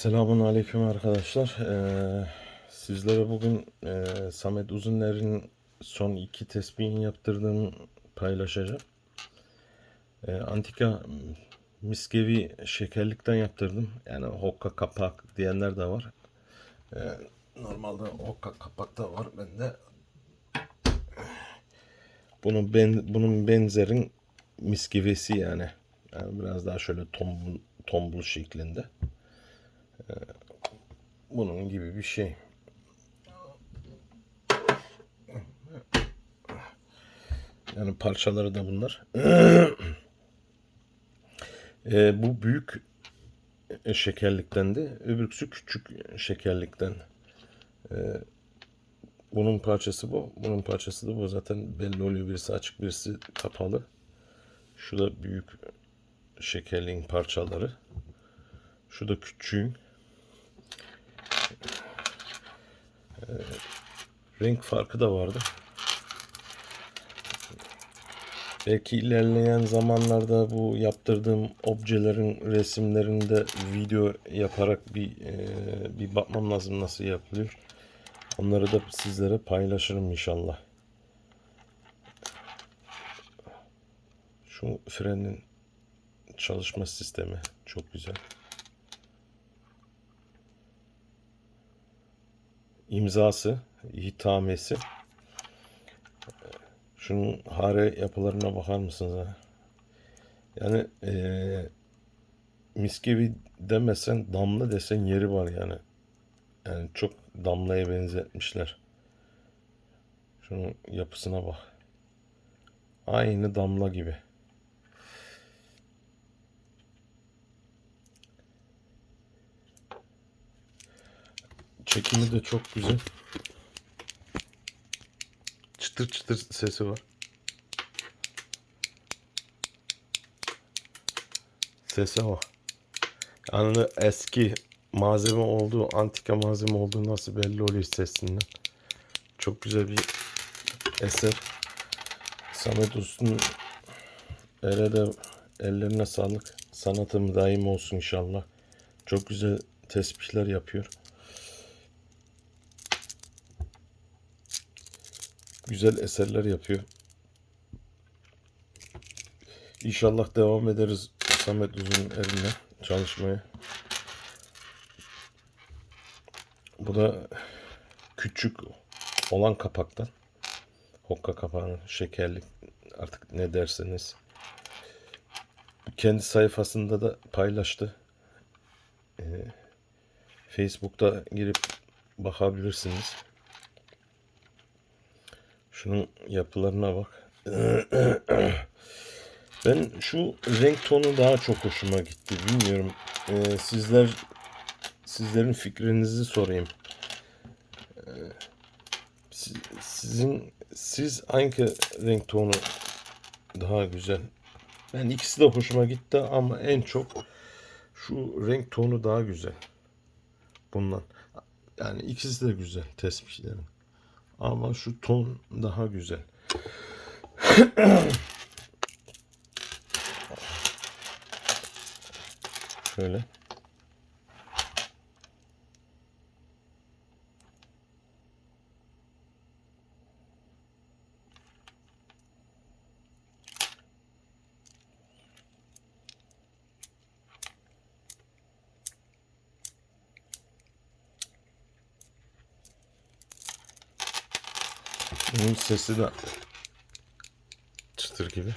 Selamun Aleyküm arkadaşlar. Ee, sizlere bugün e, Samet Uzuner'in son iki tespihini yaptırdığımı paylaşacağım. Ee, antika miskevi şekerlikten yaptırdım. Yani hokka kapak diyenler de var. Ee, normalde hokka kapak da var bende. Bunun ben, bunun benzerin miskevisi yani. yani biraz daha şöyle tombul, tombul şeklinde bunun gibi bir şey. Yani parçaları da bunlar. E, bu büyük şekerlikten de öbürküsü küçük şekerlikten. E, bunun parçası bu. Bunun parçası da bu. Zaten belli oluyor. Birisi açık birisi kapalı. Şu da büyük şekerliğin parçaları. Şu da küçüğün. Renk farkı da vardı. Belki ilerleyen zamanlarda bu yaptırdığım objelerin resimlerinde video yaparak bir e, bir bakmam lazım nasıl yapılıyor. Onları da sizlere paylaşırım inşallah. Şu frenin çalışma sistemi çok güzel. İmzası, hitamesi. Şunun hare yapılarına bakar mısınız? Ha? Yani ee, miskevi demesen damla desen yeri var yani. Yani çok damlaya benzetmişler. Şunun yapısına bak. Aynı damla gibi. Çekimi de çok güzel. Çıtır çıtır sesi var. Sese bak. Yani eski malzeme olduğu, antika malzeme olduğu nasıl belli oluyor sesinden. Çok güzel bir eser. Samet Usta'nın ele de ellerine sağlık. Sanatım daim olsun inşallah. Çok güzel tespihler yapıyor. Güzel eserler yapıyor. İnşallah devam ederiz Samet Uzun'un eline çalışmaya. Bu da küçük olan kapaktan. Hokka kapağının şekerli artık ne derseniz. Kendi sayfasında da paylaştı. Ee, Facebook'ta girip bakabilirsiniz. Şunun yapılarına bak. Ben şu renk tonu daha çok hoşuma gitti. Bilmiyorum. Ee, sizler sizlerin fikrinizi sorayım. Ee, sizin siz hangi renk tonu daha güzel? Ben ikisi de hoşuma gitti ama en çok şu renk tonu daha güzel. Bundan. Yani ikisi de güzel tespihlerin. Ama şu ton daha güzel. Şöyle. Bunun sesi de çıtır gibi.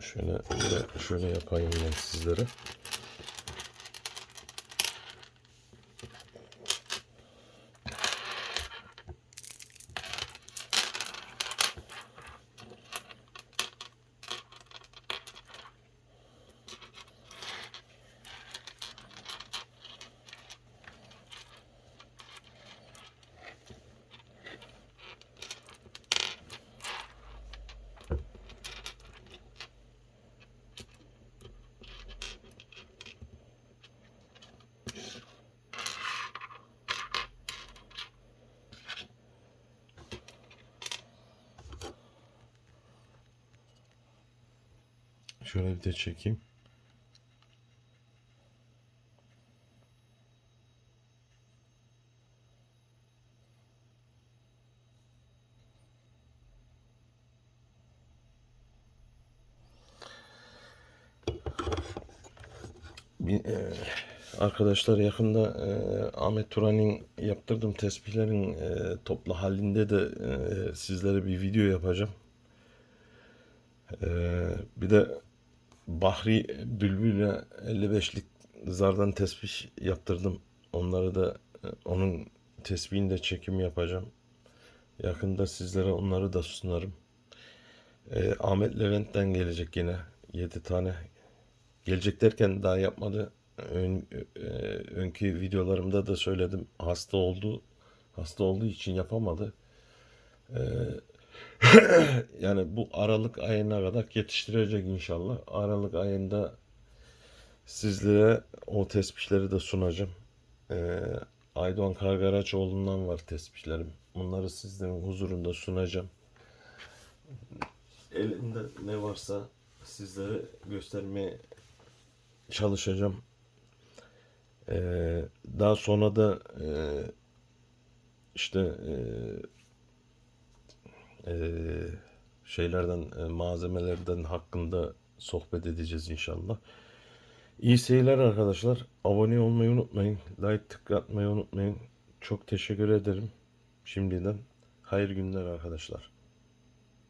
Şöyle şöyle yapayım ben sizlere. Şöyle bir de çekeyim. E, arkadaşlar yakında e, Ahmet Turan'ın yaptırdığım tespihlerin e, toplu halinde de e, sizlere bir video yapacağım. E, bir de Bahri Bülbül'e 55'lik zardan tespih yaptırdım. Onları da e, onun tespihinde çekim yapacağım. Yakında sizlere onları da sunarım. E, Ahmet Levent'ten gelecek yine 7 tane Gelecek derken daha yapmadı. Ön, e, önkü videolarımda da söyledim. Hasta oldu. Hasta olduğu için yapamadı. E, yani bu Aralık ayına kadar yetiştirecek inşallah. Aralık ayında sizlere o tespihleri de sunacağım. E, Aydoğan Kargaraçoğlu'ndan var tespihlerim. Bunları sizlerin huzurunda sunacağım. Elimde ne varsa sizlere göstermeye çalışacağım. Ee, daha sonra da e, işte e, e, şeylerden e, malzemelerden hakkında sohbet edeceğiz inşallah. İyi seyirler arkadaşlar. Abone olmayı unutmayın. Like tıklatmayı unutmayın. Çok teşekkür ederim şimdiden. Hayır günler arkadaşlar.